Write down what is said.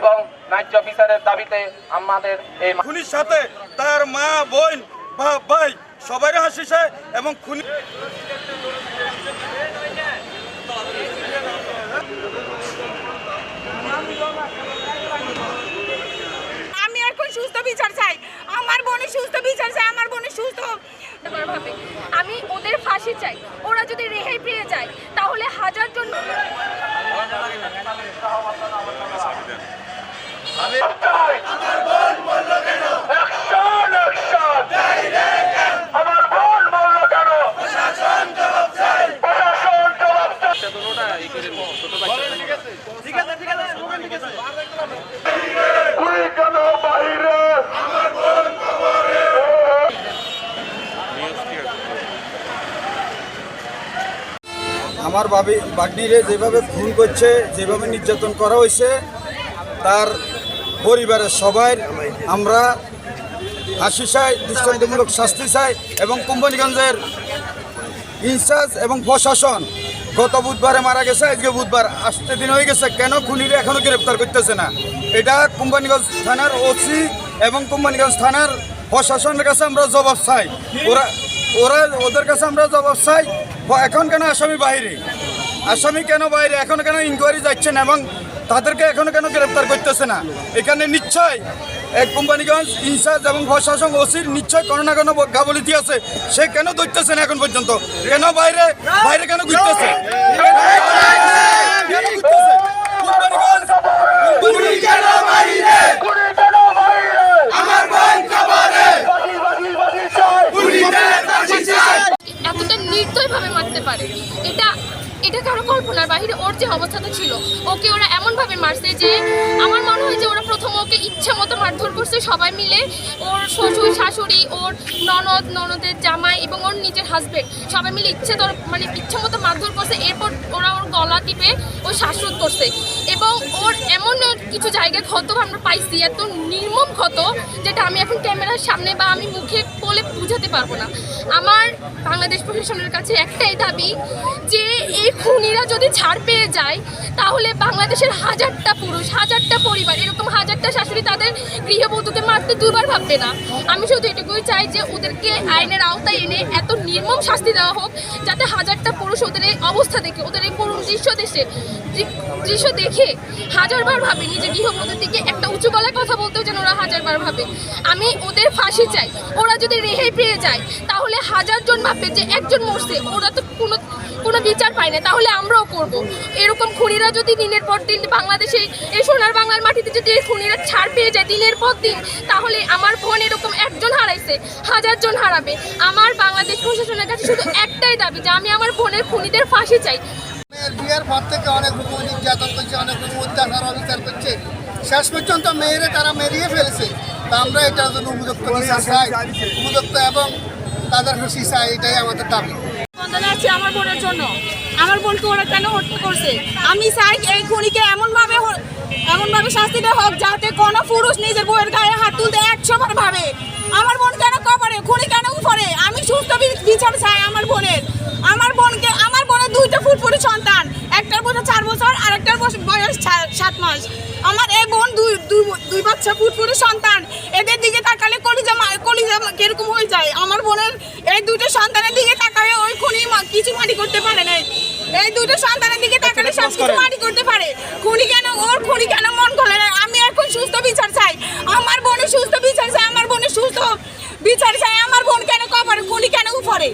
এবং ন্যায্য বিচারের দাবিতে আমাদের এই খুনির সাথে তার মা বোন বা ভাই সবাই হাসি এবং খুনি আমি এখন সুস্থ বিচার চাই। আমার বোনের সুস্থ বিচার চাই আমার বোনের সুস্থ আমি ওদের ফাঁসি চাই ওরা যদি রেহাই পেয়ে যায় তাহলে হাজার জন আমার ভাবি বাগদিরে যেভাবে খুন করছে, যেভাবে নির্যাতন করা হয়েছে, তার পরিবারের সবাই আমরা হাসি চাই, দৃষ্টান্তমূলক শাস্তি চাই এবং কোম্পানিগঞ্জের ইনচার্জ এবং প্রশাসন গত বুধবারে মারা গেছে, আজকে বুধবার আসতে দিন হয়ে গেছে। কেন খুনিরে এখনও গ্রেপ্তার করতেছে না? এটা কোম্পানিগঞ্জ থানার ওসি এবং কোম্পানিগঞ্জ থানার প্রশাসনের কাছে আমরা জবাব চাই। ওরা ওরা ওদের কাছে আমরা জবাব চাই এখন কেন আসামি বাইরে? আসামি কেন বাইরে? এখন কেন ইনকোয়ারি যাচ্ছেন এবং তাদেরকে এখন কেন গ্রেপ্তার করতেছে না? এখানে নিশ্চয় এক কোম্পানিগঞ্জ ইনচার্জ এবং প্রশাসন ওসির নিশ্চয় কোনো না কোনো গাবলিতি আছে। সে কেন ধরতেছে না এখন পর্যন্ত? কেন বাইরে? বাইরে কেন ঘুরতেছে কেন ঘুরতেছে? কোম্পানিগঞ্জ কোম্পানিগঞ্জ এতটা নির্দয়ভাবে মারতে পারে এটা এটা কারও কল্পনার বাহিরে ওর যে অবস্থাটা ছিল ওকে ওরা এমনভাবে মারছে যে মারধর সবাই মিলে। ওর শ্বশুর, শাশুড়ি, ওর ননদ, ননদের জামাই এবং ওর নিজের হাজবেন্ড সবাই মিলে ইচ্ছে মানে ইচ্ছে মতো মারধর করছে। এরপর ওরা ওর গলা টিপে ও শ্বাসরোধ করছে। এবং ওর এমন কিছু জায়গায় ক্ষত আমরা পাইছি, এত নির্মম ক্ষত, যেটা আমি এখন ক্যামেরার সামনে বা আমি মুখে বলে বুঝাতে পারব না। আমার বাংলাদেশ প্রশাসনের কাছে একটাই দাবি যে, এই খুনিরা যদি ছাড় পেয়ে যায়, তাহলে বাংলাদেশের হাজারটা পুরুষ, হাজারটা পরিবার, এরকম হাজারটা শাশুড়ি তাদের গৃহবধূকে মারতে দুবার ভাববে না। আমি শুধু এটুকুই চাই যে ওদেরকে আইনের আওতায় এনে এত নির্মম শাস্তি দেওয়া হোক, যাতে হাজারটা পুরুষ ওদের এই অবস্থা দেখে, ওদের এই করুণ দৃশ্য দেশে দৃশ্য দেখে হাজারবার ভাবে নিজের গৃহবধূর দিকে একটা উঁচু গলায় কথা বলতেও যেন ওরা হাজারবার ভাবে। আমি ওদের ফাঁসি চাই। ওরা যদি রেহাই পেয়ে যায়, তাহলে হাজারজন ভাববে যে একজন মরছে। ওরা তো কোনো কোনো বিচার পায় না, তাহলে আমরাও করব। এরকম খুনিরা যদি দিনের পর দিন বাংলাদেশে এই সোনার বাংলার মাটিতে যদি এই খুনিরা ছাড় পেয়ে যায় দিনের পর দিন, তাহলে আমার বোন এরকম একজন হারাইছে হাজারজন হারাবে। আমার বাংলাদেশ প্রশাসনের কাছে শুধু একটাই দাবি যে আমি আমার বোনের খুনিদের ফাঁসি চাই। বিয়ের পর থেকে অনেক রকম নির্যাতন করছে, অনেক রকম অত্যাচার অবিচার করছে। শেষ পর্যন্ত মেয়েরে তারা মেরিয়ে ফেলেছে। আমরা এটার জন্য উপযুক্ত উপযুক্ত এবং তাদের খুশি চাই, এটাই আমাদের দাবি। বন্দনা আছে আমার বোনের জন্য। আমার বোনকে ওরা কেন হত্যা করছে? আমি চাই এই খুনিকে এমন ভাবে এমন শাস্তি দেওয়া হোক যাতে কোনো পুরুষ নিজের বউয়ের গায়ে হাত তুলতে একশো বার ভাবে। আমার বোন কেন কপারে খুনি কেন উপরে? আমি সুস্থ বিচার চাই আমার বোনের। আমার বোনকে আমার বোনের দুইটা ফুটফুটি সন্তান। একটার বয়স চার বছর আর একটার বয়স- সাত মাস। আমার এই বোন দুই দুই- বাচ্চা ফুটফুটি সন্তান। এদের দিকে তাকালে কলিজা কলিজা কীরকম হয়ে যায়? আমার বোনের এই দুটো সন্তানের দিকে কিছু মাটি করতে পারে না এই দুটো সন্তানের দিকে তাকালে সব কিছু মাটি করতে পারে। খুনি কেন? ওর খুনি কেন মন খোলে না? আমি এখন সুস্থ বিচার চাই। আমার বোনের সুস্থ বিচার চাই আমার বোনের সুস্থ বিচার চাই। আমার বোন কেন কপারে খুনি কেন উপরে?